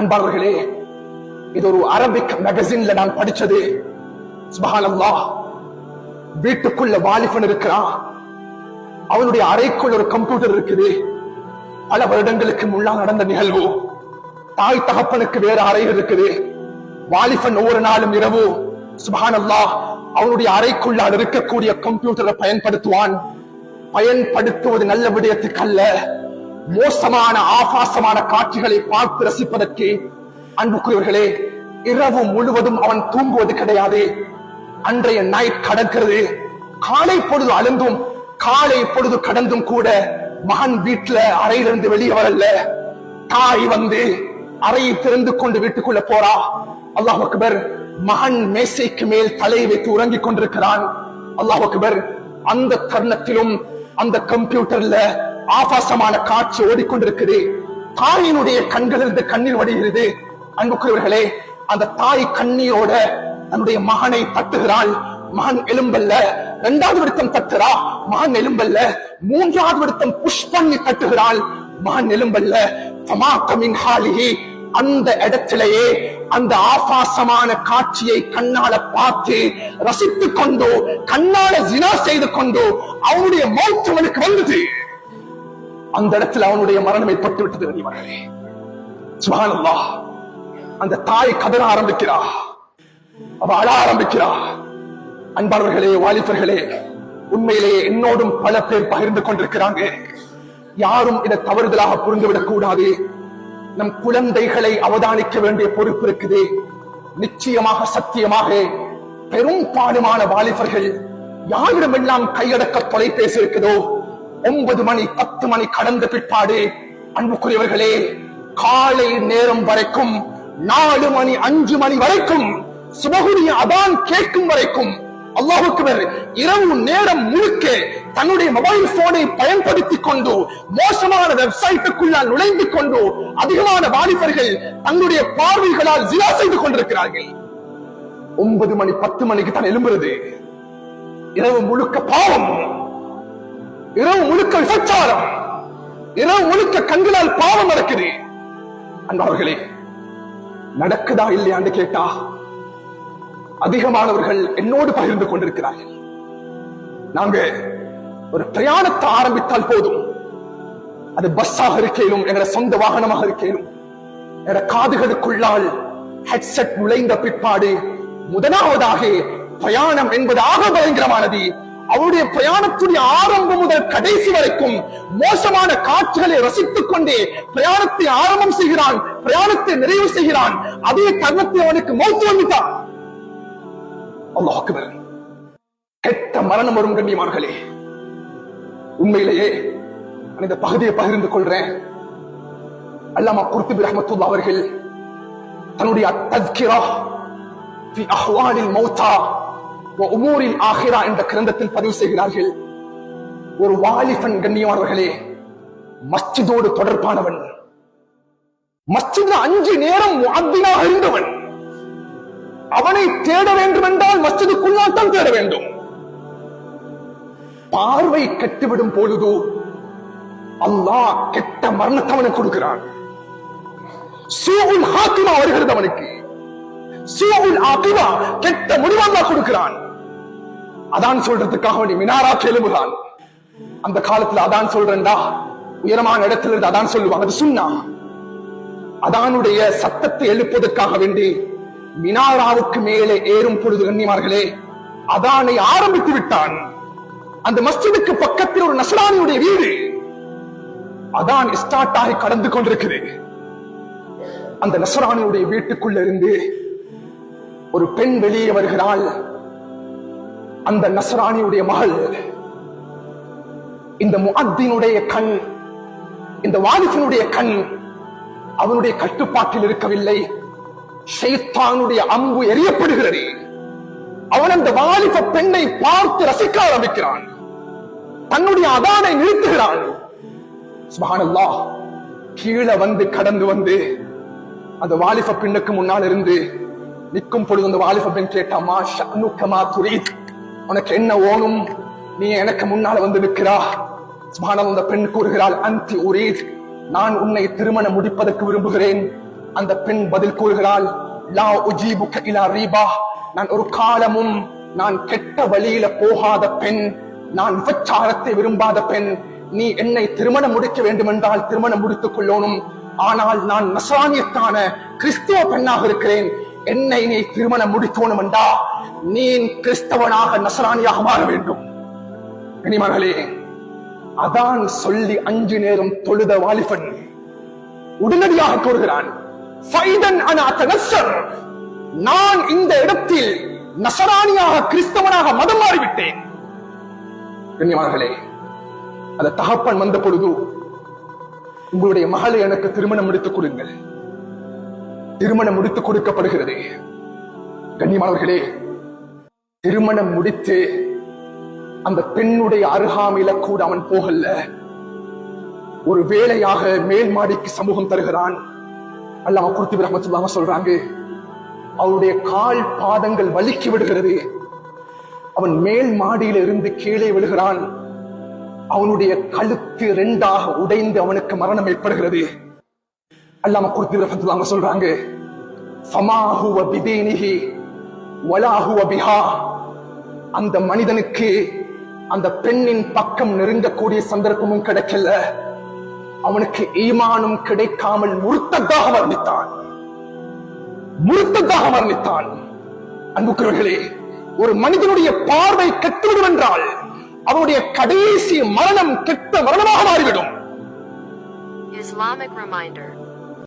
அன்பாளர்களே இது ஒரு அரபிக் மேகசின்ல நான் படிச்சது சுபஹானல்லாஹ் வீட்டுக்குள்ள வாலிபன் இருக்கிறான். அவனுடைய அறைக்குள்ள ஒரு கம்ப்யூட்டர் இருக்குது. பல வருடங்களுக்கு முன்னால் நடந்த நிகழ்வு. தாய் தகப்பனுக்கு வேற அறை இருக்குது. வாலிபன் ஒவ்வொரு நாளும் இரவு. சுபஹானல்லாஹ் அவனுடைய அறைக்குள்ளால் இருக்கக்கூடிய கம்ப்யூட்டரை பயன்படுத்துவான். பயன்படுத்துவது நல்ல விடயத்துக்கு அல்ல. மோசமான ஆபாசமான காட்சிகளை பார்த்து ரசிப்பதற்கு அன்புக்குரியவர்களே இரவு முழுவதும் அவன் தூங்குவது கிடையாது. அன்றைய நைட் கடக்கிறது காலை பொழுது அழுந்தும் காலை பொழுது கடந்தும் கூட மகன் வீட்டுல அறையிலிருந்து வெளியே வரல. தாய் வந்து அறையை திறந்து கொண்டு வீட்டுக்குள்ள போறா. அல்லாஹ் அக்பர் மகன் மேசைக்கு மேல் தலையை வைத்து உறங்கிக் கொண்டிருக்கிறான். அல்லாஹ் அக்பர் அந்த தருணத்திலும் அந்த கம்ப்யூட்டர்ல ஆபாசமான காட்சி ஓடிக்கொண்டிருக்குது. தாயினுடைய கண்களிலிருந்து கண்ணீர் வடிகிறது. அன்புக்குரியவர்களே அந்த தாய் கண்ணீரோட தன்னுடைய மகனை தட்டுகிறாள். மகன் எலும்பல்ல இரண்டாவது விடுத்தம் தட்டுறா. மகன் எலும்பல்ல மூன்றாவது விடுத்தம் புஷ் பண்ணி தட்டுகிறாள். மகன் எலும்பல்ல ஃபமாக்கமின் ஹாலிஹி. அந்த இடத்திலேயே அந்த ஆபாசமான காட்சியை கண்ணால பார்த்து ரசித்துக் கொண்டோ கண்ணால ஜினா செய்து கொண்டோ அவனுடைய மௌத்தவனுக்கு வந்தது. அந்த இடத்துல அவனுடைய மரணம் ஏற்பட்டு விட்டது வெளிவரவே சுபானல்லா அந்த தாய் கதற ஆரம்பிக்கிறா. அவ அழ ஆரம்பிக்கிறா. அன்பாளர்களே வாலிபர்களே உண்மையிலேயே என்னோடும் பல பேர் பகிர்ந்து கொண்டிருக்கிறாங்க. யாரும் இதை தவறுதலாக புரிந்துவிடக் கூடாது. நம் குழந்தைகளை அவதானிக்க வேண்டிய பொறுப்பு இருக்குது. நிச்சயமாக சத்தியமாக பெரும் பாடுமான வாலிபர்கள் யாரிடமெல்லாம் கையடக்க தொலைபேசி இருக்குதோ ஒன்பது மணி பத்து மணி கடந்த பிற்பாடு அன்புக்குரியவர்களே காலை நேரம் வரைக்கும் நாலு மணி அஞ்சு மணி வரைக்கும் சுபகுரிய அதான் கேட்கும் வரைக்கும் அல்லாஹுக்குவர் இரவு நேரம் முழுக்க தன்னுடைய மொபைல் போனை பயன்படுத்திக் கொண்டு மோசமான வெப்சைட்டுக்குள்ளால் நுழைந்து கொண்டு அதிகமான வாலிபர்கள் தங்களுடைய பார்வைகளால் ஜிலா செய்து கொண்டிருக்கிறார்கள். ஒன்பது மணி பத்து மணிக்கு தான் எழும்புறது. இரவு முழுக்க பாவம். இரவு முழுக்க விபச்சாரம். இரவு முழுக்க கண்களால் பாவம் நடக்குது. அன்பவர்களே நடக்குதா இல்லையான்னு கேட்டா அதிகமானவர்கள் என்னோடு பகிர்ந்து கொண்டிருக்கிறார்கள். நாங்க ஒரு பிரயாணத்தை ஆரம்பித்தால் போதும். அது பஸ்ஸாக இருக்கேனும் எங்களோட சொந்த வாகனமாக இருக்கேனும். எங்களோட காதுகளுக்குள்ளால் ஹெட்செட் நுழைந்த பிற்பாடு முதலாவதாக பிரயாணம் என்பது ஆக பயங்கரமானது. அவருடைய பிரயாணத்துடைய ஆரம்பம் முதல் கடைசி வரைக்கும் மோசமான காட்சிகளை ரசித்துக் கொண்டே பிரயாணத்தை ஆரம்பம் செய்கிறான் பிரயாணத்தை நிறைவு செய்கிறான். அதே தருணத்தில் அவனுக்கு மௌத்து வந்துட்டான் கெட்ட மரணம் வரும் கண்ணியமார்களே உண்மையிலேயே இந்த பகுதியை பகிர்ந்து கொள்றேன். அல்லாமா குர்த்துபி ரஹமத்துல்லா அவர்கள் தன்னுடைய தஸ்கிரா ஃபி மௌத்தா ஒவ்வொரின் ஆகிரா என்ற கிரந்தத்தில் பதிவு செய்கிறார்கள். ஒரு வாலிபன் கண்ணியமானவர்களே மஸ்ஜிதோடு தொடர்பானவன் மஸ்ஜித் அஞ்சு நேரம் முஅத்தினாக இருந்தவன். அவனை தேட வேண்டும் என்றால் மஸ்ஜிதுக்குள்ளால் தான் தேட வேண்டும். பார்வை கட்டுவிடும் பொழுது அல்லாஹ் கெட்ட மரணத்தை அவனுக்கு கொடுக்கிறான். சூல் ஹாத்திமா வருகிறது அவனுக்கு. சூவுல் ஆக்கிவா கெட்ட முடிவல்லா கொடுக்கிறான். அதான் சொல்றதுக்காக வேண்டி மினாரா எழுப்புகிறான் அந்த காலத்துல அதான் சொல்றேன்டா. உயரமான இடத்துல இருந்து அதான் சொல்லுவாங்க. அது சுன்னா. அதானுடைய சத்தத்தை எழுப்பதற்காக வேண்டி மினாராவுக்கு மேலே ஏறும் பொழுது கண்ணியமார்களே அதானை ஆரம்பித்து விட்டான். அந்த மஸ்ஜிதுக்கு பக்கத்தில் ஒரு நசரானியுடைய வீடு. அதான் ஸ்டார்ட் ஆகி கடந்து கொண்டிருக்குது. அந்த நசரானியுடைய வீட்டுக்குள்ள இருந்து ஒரு பெண் வெளியே வருகிறாள். அந்த நசராணியுடைய மகள் இந்த முகத்தினுடைய கண் இந்த வாலிபனுடைய கண் அவனுடைய கட்டுப்பாட்டில் இருக்கவில்லை. ஷைத்தானுடைய அம்பு எரியப்படுகிறது அவன் அந்த வாலிப பெண்ணை பார்த்து ரசிக்க ஆரம்பிக்கிறான். தன்னுடைய அதானை நிறுத்துகிறான். கீழே வந்து கடந்து வந்து அந்த வாலிப பெண்ணுக்கு முன்னால் இருந்து நிற்கும் பொழுது அந்த வாலிப கேட்டாமா கேட்டா மா துரீத். உனக்கு என்ன ஓணும்? நீ எனக்கு முன்னால வந்து நிற்கிறா. சுபஹானல்லாஹ் அந்த பெண் கூறுகிறாள் அந்தி உரீத். நான் உன்னை திருமணம் முடிப்பதற்கு விரும்புகிறேன். அந்த பெண் பதில் கூறுகிறாள் லா உஜீபுக்க இலா ரீபா. நான் ஒரு காலமும் நான் கெட்ட வழியில போகாத பெண். நான் விபச்சாரத்தை விரும்பாத பெண். நீ என்னை திருமணம் முடிக்க வேண்டும் என்றால் திருமணம் முடித்துக் கொள்ளணும். ஆனால் நான் நசானியத்தான கிறிஸ்துவ பெண்ணாக இருக்கிறேன். என்னை நீ திருமணம் முடிக்கணும் என்றா நீ கிறிஸ்தவனாக நசராணியாக மாற வேண்டும். கனிமகளே அதான் சொல்லி அஞ்சு நேரம் தொழுத வாலிபன் உடனடியாக கூறுகிறான் நான் இந்த இடத்தில் நசராணியாக கிறிஸ்தவனாக மதம் மாறிவிட்டேன். கண்ணியமார்களே அந்த தகப்பன் வந்த பொழுது உங்களுடைய மகளை எனக்கு திருமணம் முடித்துக் கொடுங்கள். திருமணம் முடித்து கொடுக்கப்படுகிறது. கண்ணியமானவர்களே திருமணம் முடித்து அந்த பெண்ணுடைய அருகாமையில கூட அவன் போகல ஒரு வேலையாக மேல் மாடிக்கு சமூகம் தருகிறான். அல்லாம குருத்தி ரஹமத்துல்லாம சொல்றாங்க அவருடைய கால் பாதங்கள் வலிக்கி விடுகிறது. அவன் மேல் மாடியில இருந்து கீழே விழுகிறான். அவனுடைய கழுத்து ரெண்டாக உடைந்து அவனுக்கு மரணம் ஏற்படுகிறது. அல்லாம குருத்தி ரஹமத்துல்லாம சொல்றாங்க. ஃபமாஹுவ பிதீனிஹி வலாஹுவ பிஹா. அந்த மனிதனுக்கு அந்த பெண்ணின் பக்கம் நெருங்கக்கூடிய சந்தர்ப்பமும் கிடைக்கல. அவனுக்கு ஈமானும் கிடைக்காமல் முருத்ததாக வர்ணித்தான். முருத்ததாக வர்ணித்தான். அன்புக்குறவர்களே ஒரு மனிதனுடைய பார்வை கெட்டுவிடும் என்றால் அவனுடைய கடைசி மரணம் கெட்ட மரணமாக மாறிவிடும். Islamic reminder.